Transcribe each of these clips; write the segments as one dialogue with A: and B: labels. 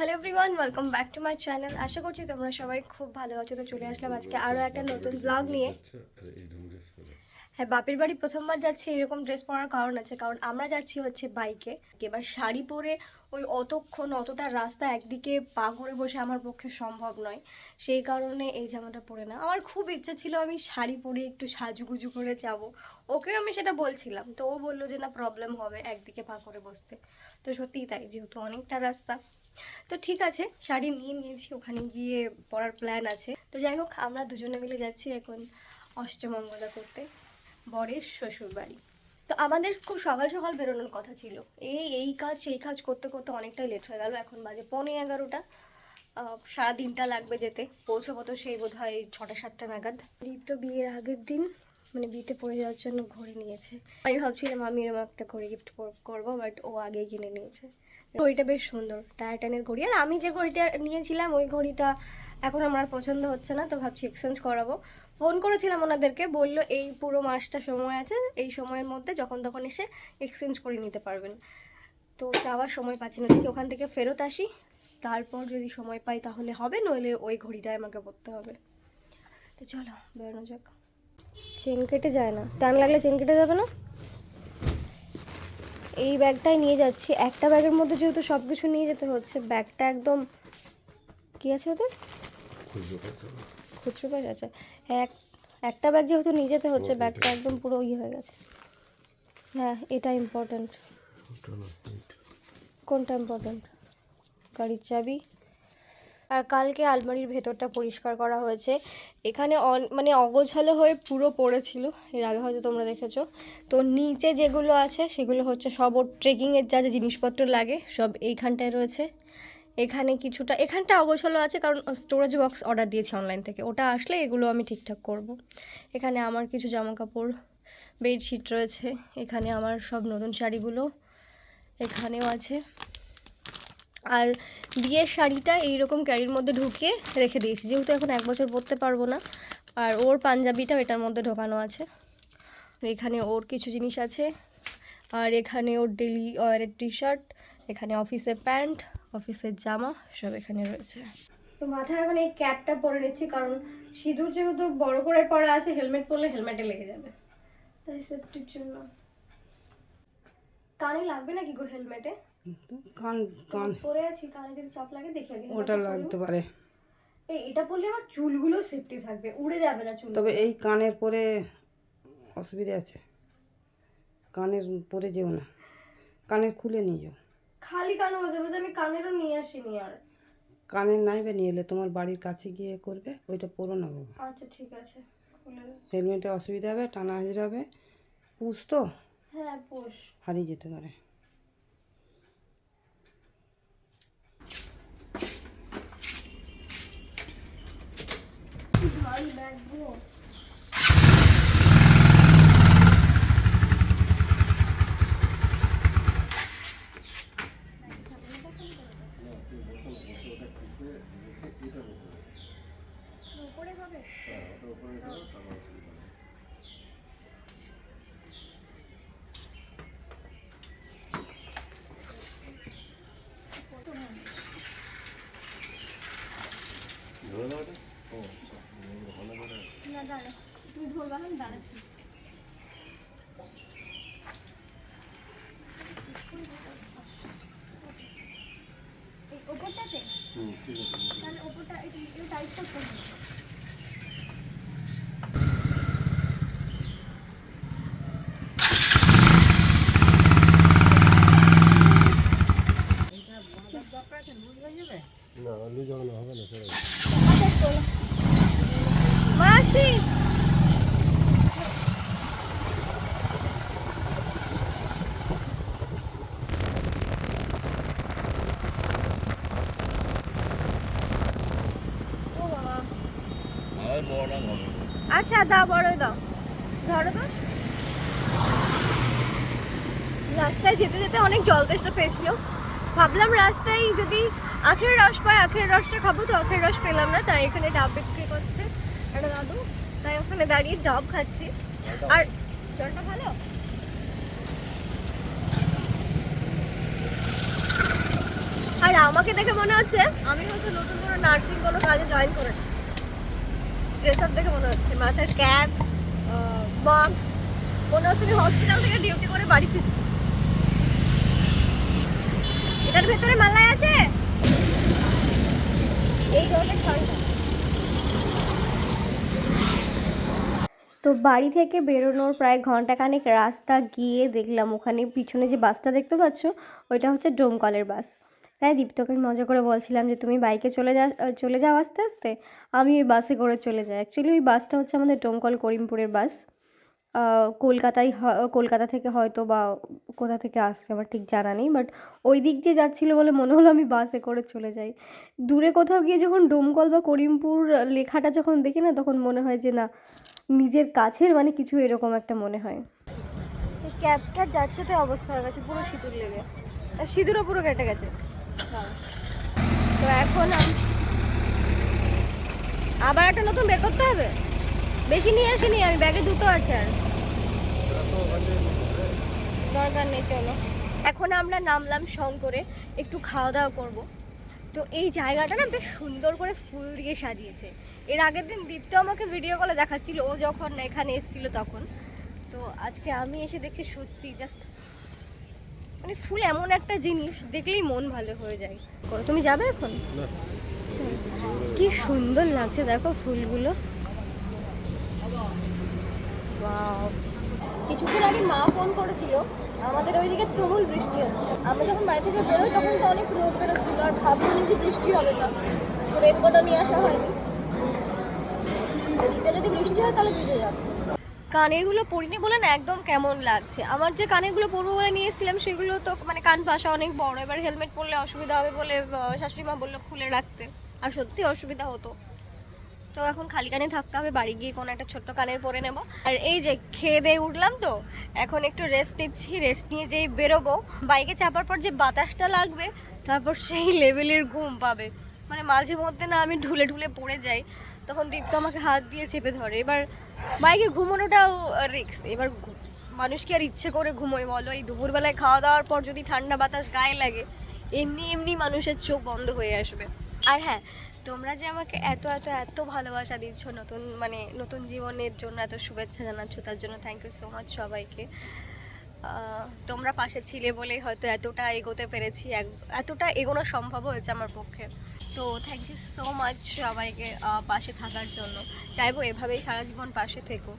A: Hello everyone welcome back to my channel আশা করছি তোমরা সবাই খুব ভালো আছো। তো চলে আসলাম আজকে আরও একটা নতুন ব্লগ নিয়ে। হ্যাঁ বাপের বাড়ি প্রথমবার যাচ্ছি এরকম ড্রেস পরার কারণ আছে। কারণ আমরা যাচ্ছি হচ্ছে বাইকে এবার শাড়ি পরে ওই অতক্ষণ, অতটা রাস্তা একদিকে পা করে বসে আমার পক্ষে সম্ভব নয়। সেই কারণে এই জামাটা পরে না। আমার খুব ইচ্ছা ছিল আমি শাড়ি পরে একটু সাজুগুজু করে যাব। ওকেও আমি সেটা বলছিলাম। তো ও বলল যে, না প্রবলেম হবে একদিকে পা করে বসতে। তো সত্যিই তাই, যেহেতু অনেকটা রাস্তা। তো ঠিক আছে, শাড়ি নিয়ে নিয়েছি, ওখানে গিয়ে পরার প্ল্যান আছে। তো যাই হোক, আমরা দুজনে মিলে যাচ্ছি এখন অষ্টমঙ্গলা করতে। বরের শ্বশুর বাড়ি তো আমাদের খুব সকাল সকাল বেরোনোর কথা ছিল। এই এই কাজ, সেই কাজ করতে করতে অনেকটাই লেট হয়ে গেল। এখন বাজে পৌনে এগারোটা। সারা দিনটা লাগবে যেতে। পৌঁছবো তো সেই বোধ হয় ছটা, সাতটা নাগাদ। দীপ তো বিয়ের আগের দিন মানে বিয়েতে পড়ে যাওয়ার জন্য ঘড়ি নিয়েছে। আমি ভাবছিলাম আমি এরকম একটা ঘড়ি গিফট করব বাট ও আগেই কিনে নিয়েছে। ঘড়িটা বেশ সুন্দর টায়াটানের ঘড়ি। আর আমি যে ঘড়িটা নিয়েছিলাম, ওই ঘড়িটা এখন আমার পছন্দ হচ্ছে না, তো ভাবছি এক্সচেঞ্জ করাবো। ফোন করেছিলাম ওনাদেরকে বলল এই পুরো মাসটা সময় আছে এই সময়ের মধ্যে যখন তখন এসে এক্সচেঞ্জ করে নিতে পারবেন। তো যাওয়ার সময় পাচ্ছি না দেখি ওখান থেকে ফেরত আসি তারপর যদি সময় পাই তাহলে হবে নইলে ওই ঘড়িটাই আমাকে পড়তে হবে। তো চলো বেরোনো যাক। চেন কেটে যায় না। টান লাগলে চেন কেটে যাবে না? এই ব্যাগটাই নিয়ে যাচ্ছি। একটা ব্যাগের মধ্যে যেহেতু সব কিছু নিয়ে যেতে হচ্ছে ব্যাগটা একদম কী আছে ওদের? খুচরো ব্যাগ আছে। এক একটা ব্যাগ যেহেতু নিয়ে যেতে হচ্ছে ব্যাগটা একদম পুরো ইয়ে হয়ে গেছে। হ্যাঁ এটা ইম্পর্ট্যান্ট। কোনটা ইম্পর্ট্যান্ট গাড়ির চাবি। আর কালকে আলমারির ভেতরটা পরিষ্কার করা হয়েছে। এখানে মানে অগোছালো হয়ে পুরো পড়েছিল এর আগে হয়তো তোমরা দেখেছ। তো নিচে যেগুলো আছে সেগুলো হচ্ছে সব ওর ট্রেকিংয়ের যা যা জিনিসপত্র লাগে সব এইখানটায় রয়েছে। এখানে কিছুটা, এখানটা অগোছালো আছে কারণ স্টোরেজ বক্স অর্ডার দিয়েছি অনলাইন থেকে। ওটা আসলে এগুলো আমি ঠিকঠাক করব। এখানে আমার কিছু জামা কাপড় বেডশিট রয়েছে, এখানে আমার সব নতুন শাড়িগুলো এখানেও আছে। আর বিয়ের শাড়িটা এইরকম ক্যারির মধ্যে ঢুকিয়ে রেখে দিয়েছি, যেহেতু এখন এক বছর পরতে পারব না। আর ওর পাঞ্জাবিটাও এটার মধ্যে ঢোকানো আছে। এখানে ওর কিছু জিনিস আছে। আর এখানে ওর ডেলি ওয়ারের টি শার্ট এখানে অফিসের প্যান্ট অফিসের জামা সব এখানে রয়েছে। তো মাথায় এখন এই ক্যাপটা পরে নিচ্ছি কারণ সিঁদুর যেহেতু বড় করে পরা আছে হেলমেট পরলে হেলমেটে লেগে যাবে। তাই সেফটির জন্য। কানে লাগবে নাকি গো হেলমেটে?
B: কান কান।
A: পরে আছি কানে যদি চাপ লাগে দেখে আগে
B: ওটা লাগতে পারে।
A: এই এটা পরলে আমার চুলগুলো সেফটি থাকবে উড়ে যাবে না চুল।
B: তবে এই কানের পরে অসুবিধা আছে। কানের পরে যেও না। কানের খুলে নিয়ে যাও।
A: খালি কানে যাবে যে আমি কানেরও নিয়ে আসিনি আর।
B: কানের নাইবে নিয়ে এলে তোমার বাড়ির কাছে গিয়ে করবে ওইটা পরো না বাবা
A: আচ্ছা ঠিক আছে
B: হেলমেটে অসুবিধা হবে টানা হাজির হবে। পুষ তো?
A: হ্যাঁ পোষ।
B: হারিয়ে যেতে পারে।
A: ভারী ব্যাগ গো উপরে হবে
C: ধরে দাও এটা? ও, আচ্ছা। ভালো করে।
A: না দাঁড়া ধরবা আমি দাঁড়াচ্ছি এই ওপরটাতে
C: হুম, ঠিক আছে।
A: তাহলে ওপরটা একটু একটু টাইট করতে হবে
C: না, আলু যখন হবে না, ছেড়ে দাও।
A: মাসি ও বাবা আচ্ছা দাও, বড়ই দাও। ধরো তো। রাস্তায় যেতে যেতে অনেক জল তেষ্টা পেয়েছিল। ভাবলাম রাস্তায় যদি আখের রস পাই আখের রসটা খাব তো, আখের রস পেলাম না, তাই এখানে ডাব বিক্রি করছে একটা দাদু। তাই ওখানে দাঁড়িয়ে ডাব খাচ্ছি। আর জলটা ভালো? আর আমাকে দেখে মনে হচ্ছে, আমি হয়তো নতুন কোনো নার্সিং কোনো কাজে জয়েন করেছি। ড্রেস দেখে মনে হচ্ছে। মাথার ক্যাপ বক্স মনে হচ্ছে আমি হসপিটাল থেকে ডিউটি করে বাড়ি ফিরছি। এটার ভেতরে মালাই আছে? এই ধরনের ঠান্ডা তো বাড়ি থেকে বেরোনোর প্রায় ঘন্টাখানেক রাস্তা গিয়ে দেখলাম ওখানে পিছনে যে বাসটা দেখতে পাচ্ছ, ওইটা হচ্ছে ডোমকলের বাস। তাই দীপ্তকে মজা করে বলছিলাম যে, তুমি বাইকে চলে যা চলে যাও আস্তে আস্তে। আমি ওই বাসে করে চলে যাই। অ্যাকচুয়ালি ওই বাসটা হচ্ছে আমাদের ডোমকল করিমপুরের বাস। কলকাতায় কলকাতা থেকে হয়তো বা কোথা থেকে আসছে আমার ঠিক জানা নেই বাট ওই দিক দিয়ে যাচ্ছিল বলে মনে হলো আমি বাসে করে চলে যাই। দূরে কোথাও গিয়ে যখন ডোমকল বা করিমপুর লেখাটা যখন দেখি না, তখন মনে হয় যে, না, নিজের কাছের মানে কিছু এরকম একটা মনে হয়। ক্যাবটা যাচ্ছে তো অবস্থা হয়ে গেছে, পুরো সিঁদুর লেগে। সিঁদুরও পুরো কেটে গেছে। তো এখন আবার একটা নতুন বের করতে হবে? বেশি নিয়ে আসিনি আমি, ব্যাগে দুটো আছে আর। দরকার নেই, চলো। এখন আমরা নামলাম শঙ্করে, একটু খাওয়া দাওয়া করব। তো এই জায়গাটা না বেশ সুন্দর করে ফুল দিয়ে সাজিয়েছে। এর আগের দিন দীপ্ত আমাকে ভিডিও কলে দেখাচ্ছিল, ও যখন এখানে এসেছিল তখন। তো আজকে আমি এসে দেখছি সত্যি জাস্ট মানে ফুল এমন একটা জিনিস দেখলেই মন ভালো হয়ে যায়। করো তুমি যাবে এখন। কি সুন্দর লাগছে দেখো ফুলগুলো. কিছুক্ষণ আগে মা ফোন করেছিল আমাদের ওইদিকে তুমুল বৃষ্টি হচ্ছে। আমরা যখন বাড়ি থেকে বেরোই তখন তো অনেক রোদ বেরোচ্ছিল আর ভাবলাম যে বৃষ্টি হবে না। রেনকোটও নিয়ে আসা হয়নি। এদিকে যদি বৃষ্টি হয় তাহলে ভিজে যাবে। কানেরগুলো পরিনি বলে না একদম কেমন লাগছে। আমার যে কানেরগুলো পরবো বলে নিয়েছিলাম, সেগুলো তো মানে কান পাশা অনেক বড়। এবার হেলমেট পরলে অসুবিধা হবে বলে শাশুড়ি মা বলল খুলে রাখতে। আর সত্যি অসুবিধা হতো। তো এখন খালি কানে থাকতে হবে, বাড়ি গিয়ে কোনো একটা ছোট্ট কানের পরে নেব। আর এই যে খেয়ে দিয়ে উঠলাম তো, এখন একটু রেস্ট নিচ্ছি। রেস্ট নিয়ে যেই বেরোবো বাইকে চাপার পর যে বাতাসটা লাগবে, তারপর সেই লেভেলের ঘুম পাবে। মানে মাঝে মধ্যে না আমি ঢুলে ঢুলে পড়ে যাই। তখন দীপ্ত আমাকে হাত দিয়ে চেপে ধরে। এবার বাইকে ঘুমানোটাও রিক্স এবার মানুষ কি আর ইচ্ছে করে ঘুমোয় বলো। এই দুপুরবেলায় খাওয়া দাওয়ার পর যদি ঠান্ডা বাতাস গায়ে লাগে, এমনি এমনি মানুষের চোখ বন্ধ হয়ে আসবে। আর হ্যাঁ তোমরা যে আমাকে এত এত এত ভালোবাসা দিচ্ছ, নতুন মানে নতুন জীবনের জন্য এত শুভেচ্ছা জানাচ্ছ, তার জন্য থ্যাংক ইউ সো মাচ সবাইকে। তোমরা পাশে ছিলে বলেই হয়তো এতটা এগোতে পেরেছি এতটা এগোনো সম্ভব হয়েছে আমার পক্ষে। তো থ্যাংক ইউ সো মাচ সবাইকে পাশে থাকার জন্য। চাইব এভাবেই সারা জীবন পাশে থেকো।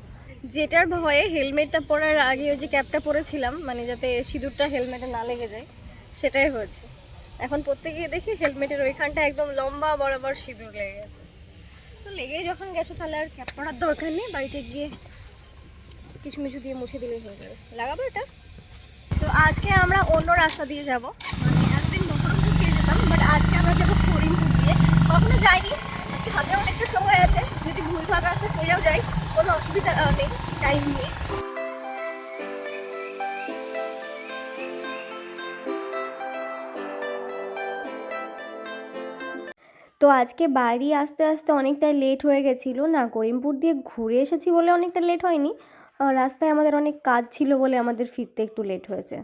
A: যেটার ভয়ে হেলমেটটা পরার আগে ওই যে ক্যাপটা পরেছিলাম মানে যাতে সিঁদুরটা হেলমেটে না লেগে যায়, সেটাই হয়েছে। এখন পরতে গিয়ে দেখি হেলমেটের ওইখানটা একদম লম্বা বরাবর সিঁদুর লেগে গেছে। তো লেগেই যখন গেছো তাহলে আর ক্যাপ পরার দরকার নেই, বাড়িতে গিয়ে কিছু মিছু দিয়ে মুছে দিলেই হয়ে যাবে। লাগাবো এটা। তো আজকে আমরা অন্য রাস্তা দিয়ে যাব। মানে বকরমপুর দিয়ে যেতাম বাট আজকে আমরা কখনো যাইনি। হাতে অনেকটা সময় আছে। যদি ভুল ভাগ রাস্তা চলেও যাই। কোনো অসুবিধা নেই। টাইম নিয়ে। তো আজকে বাড়ি আসতে আসতে অনেকটাই লেট হয়ে গেছিল না? করিমপুর দিয়ে ঘুরে এসেছি বলে অনেকটা লেট হয়নি। রাস্তায় আমাদের অনেক কাজ ছিল বলে আমাদের ফিরতে একটু লেট হয়েছে।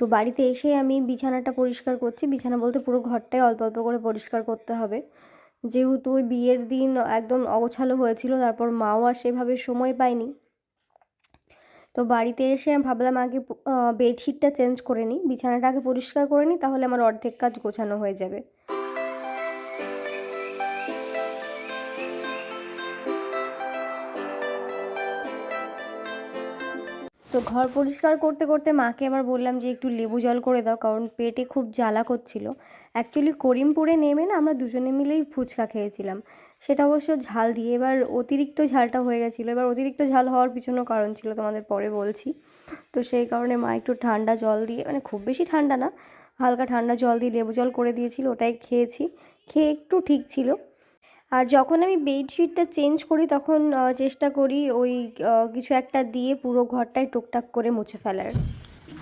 A: তো বাড়িতে এসে আমি বিছানাটা পরিষ্কার করছি। বিছানা বলতে পুরো ঘরটাই অল্প অল্প করে পরিষ্কার করতে হবে। যেহেতু ওই বিয়ের দিন একদম অগোছালো হয়েছিল, তারপর মাও আর সেভাবে সময় পায়নি। তো বাড়িতে এসে আমি ভাবলাম আগে বেডশিটটা চেঞ্জ করে নিই। বিছানাটা আগে পরিষ্কার করে নিই, তাহলে আমার অর্ধেক কাজ গোছানো হয়ে যাবে। তো ঘর পরিষ্কার করতে করতে মাকে আবার বললাম যে একটু লেবু জল করে দাও, কারণ পেটে খুব জ্বালা করছিল। অ্যাকচুয়ালি করিমপুরে নেমে না আমরা দুজনে মিলেই ফুচকা খেয়েছিলাম। সেটা অবশ্য ঝাল দিয়ে এবার অতিরিক্ত ঝালটা হয়ে গেছিল। এবার অতিরিক্ত ঝাল হওয়ার পিছনেও কারণ ছিল তোমাদের পরে বলছি। তো সেই কারণে মা একটু ঠান্ডা জল দিয়ে মানে খুব বেশি ঠান্ডা না, হালকা ঠান্ডা জল দিয়ে লেবু জল করে দিয়েছিল, ওটাই খেয়েছি। খেয়ে একটু ঠিক ছিল। আর যখন আমি বেডশিটটা চেঞ্জ করি, তখন চেষ্টা করি ওই কিছু একটা দিয়ে পুরো ঘরটাই টুকটাক করে মুছে ফেলার।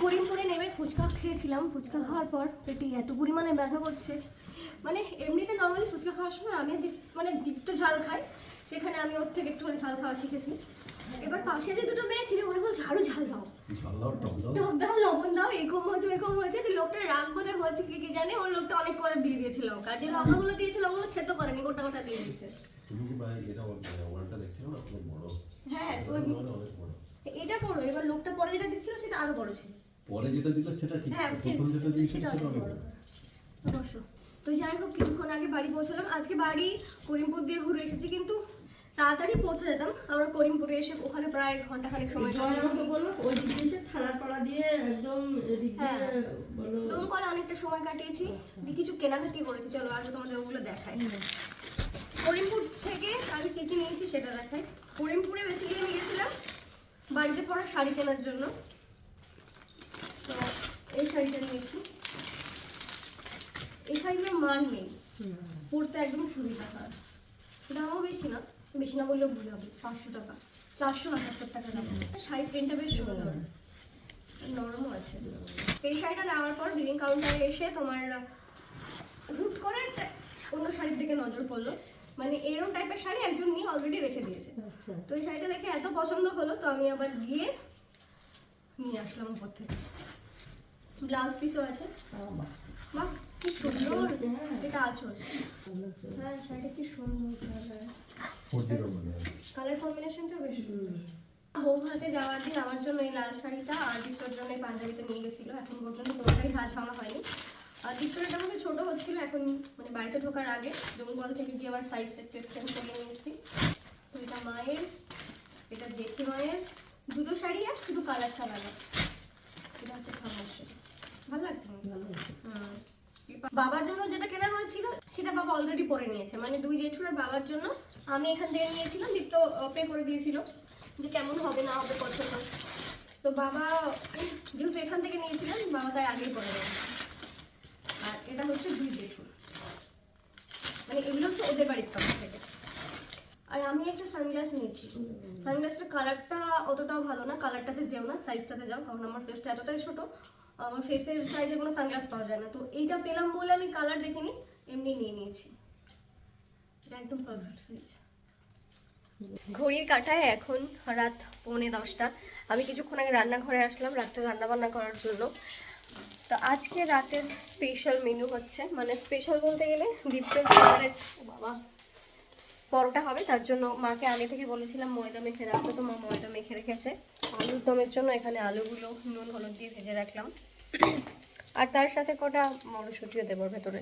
A: করিমপুরে নেমে ফুচকা খেয়েছিলাম। ফুচকা খাওয়ার পর পেটে এত পরিমাণে ব্যথা করছে। মানে এমনিতে নর্মালি ফুচকা খাওয়ার সময় আমি মানে দীপ্ত ঝাল খাই। সেখানে আমি ওর থেকে একটুখানি ঝাল খাওয়া শিখেছি। এবার পাশে যে দুটো মেয়ে ছিল ওরা বলছে আরও ঝাল দাও।
C: ঝাল দাও টক দাও।
A: লবণ দাও এরকম হয়েছে এরকম হয়েছে তো লোকটা রাগ বোধহয় হয়েছে কি কি জানে? ওর লোকটা অনেক করে দিয়ে দিয়েছিল ওকে। আর যে লঙ্কাগুলো দিয়েছিল ওগুলো খেতে পারেনি গোটা গোটা দিয়ে দিয়েছে।
C: তুমি কি ভাই এটা ওয়ালটা দেখছিলে না? অনেক বড়।
A: হ্যাঁ
C: মানে বড়।
A: এটা বড় এবার লোকটা পরে যেটা দিচ্ছিল সেটা আরও বড় ছিল।
C: পরে যেটা দিলে সেটা ঠিক
A: হ্যাঁ
C: প্রথম যেটা দিয়েছিল
A: সেটা অনেক বড়। তো যাই হোক কিছুক্ষণ আগে বাড়ি পৌঁছলাম। আজকে বাড়ি করিমপুর দিয়ে ঘুরে এসেছি কিন্তু তাড়াতাড়ি পৌঁছে যেতাম। আমরা করিমপুরে এসে ওখানে প্রায় ঘণ্টা খানিক সময়।
D: আমাকে ওই দিক থানার পাড়া দিয়ে একদম এদিক
A: হ্যাঁ। দমকলে অনেকটা সময় কাটিয়েছি। কিছু কেনাকাটি করেছি। চলো আগে তোমাদের ওগুলো দেখাই। করিমপুর থেকে আমি কি কি নিয়েছি সেটা দেখাই। করিমপুরে বেসিক্যালি আমি গেছিলাম বাড়িতে পরা শাড়ি কেনার জন্য। তো এই শাড়িটা নিয়েছি। এই শাড়িগুলোর মান নেই। পরতে একদম সুবিধা হয়। দামও বেশি না। বেশি না বললেও ভুল হবে পাঁচশো টাকা। চারশো আটাত্তর টাকা দাম শাড়ি প্রিন্টটা বেশ সুন্দর। নরমও আছে। এই শাড়িটা নেওয়ার পর বিলিং কাউন্টারে এসে তোমার হুট করে অন্য শাড়ির দিকে নজর পড়ল। মানে এরকম টাইপের শাড়ি একজন নিয়ে অলরেডি রেখে দিয়েছে।
D: আচ্ছা।
A: তো এই শাড়িটা দেখে এত পছন্দ হলো তো আমি আবার গিয়ে নিয়ে আসলাম উপর থেকে। ব্লাউজ পিসও আছে।
D: বাহ,
A: বাহ কি সুন্দর।
D: হ্যাঁ।
A: এটা আচল। হ্যাঁ শাড়িটা কি সুন্দর কালার কম্বিনেশনটা বেশ সুন্দর। বৌভাতে যাওয়ার দিন আমার জন্য এই লাল শাড়িটা আর দীপ্তর জন্য এই পাঞ্জাবিতে নিয়ে গেছিল। এখন পর্যন্ত কোনোটাই কাজ ভাঙা হয়নি। আর দীপ্তর এটা আমাকে ছোটো হচ্ছিল এখন মানে বাড়িতে ঢোকার আগে। ডোমকল থেকে গিয়ে আবার সাইজটা একটু এক্সটেন্ড করে নিয়ে এসেছি। তো এটা মায়ের এটা জেঠি মায়ের। দুটো শাড়ি আর শুধু কালারটা আলাদা এটা হচ্ছে খাবার শাড়ি। ভালো লাগছে
D: ভালো।
A: হুম। বাবার জন্য যেটা কেনা হয়েছিল, সেটা বাবা অলরেডি পরে নিয়েছে। মানে দুই জেঠুর আর বাবার জন্য আমি এখান থেকে নিয়েছিলাম দীপ্ত পে করে দিয়েছিল যে কেমন হবে, না হবে, পছন্দ। তো বাবা যেহেতু এখান থেকে নিয়েছিলেন, বাবা তাই আগেই পরে দেবেন আর এটা হচ্ছে দুই জেঠুর। মানে এগুলো হচ্ছে ওদের বাড়ির তরফ থেকে। আর আমি একটা সানগ্লাস নিয়েছি। সানগ্লাসটার কালারটা অতটাও ভালো না কালারটাতে যেও না সাইজটাতে যাও, কারণ আমার ফেসটা এতটাই ছোট। আমার ফেসের সাইজে কোনো সানগ্লাস পাওয়া যায় না। তো এইটা পেলাম বলে আমি কালার দেখিনি, এমনি নিয়ে নিয়েছি। এটা একদম পারফেক্ট সাইজ ঘড়ির কাঁটায় এখন রাত পৌনে দশটা। আমি কিছুক্ষণ আগে রান্নাঘরে আসলাম, রাত্রে রান্না বান্না করার জন্য। তো আজকে রাতের স্পেশাল মেনু হচ্ছে মানে স্পেশাল বলতে গেলে দীপ্তের খাবারের বাবা, পরোটা হবে। তার জন্য মাকে আগে থেকে বলেছিলাম ময়দা মেখে রাখতে তো মা ময়দা মেখে রেখেছে। আলুর দমের জন্য এখানে আলুগুলো, নুন, হলুদ দিয়ে ভেজে রাখলাম। আর তার সাথে কটা মটরশুঁটিও দেবো ভেতরে।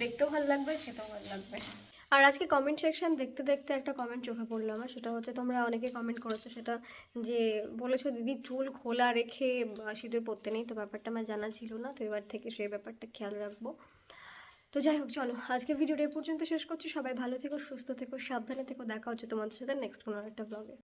A: দেখতেও ভালো লাগবে, খেতেও ভালো লাগবে। আর আজকে কমেন্ট সেকশন দেখতে দেখতে একটা কমেন্ট চোখে পড়ল আমার, সেটা হচ্ছে তোমরা অনেকে কমেন্ট করেছ সেটা যে বলেছ, দিদি চুল খোলা রেখে সিঁদুর পরতে নেই। তো ব্যাপারটা আমার জানা ছিল না, তো এবার থেকে সেই ব্যাপারটা খেয়াল রাখব। তো যাই হোক, চলো, আজকের ভিডিওটা এই পর্যন্ত শেষ করছি। সবাই ভালো থেকো, সুস্থ থেকো, সাবধানে থেকো। দেখা হচ্ছে তোমাদের সাথে নেক্সট কোনো একটা ব্লগে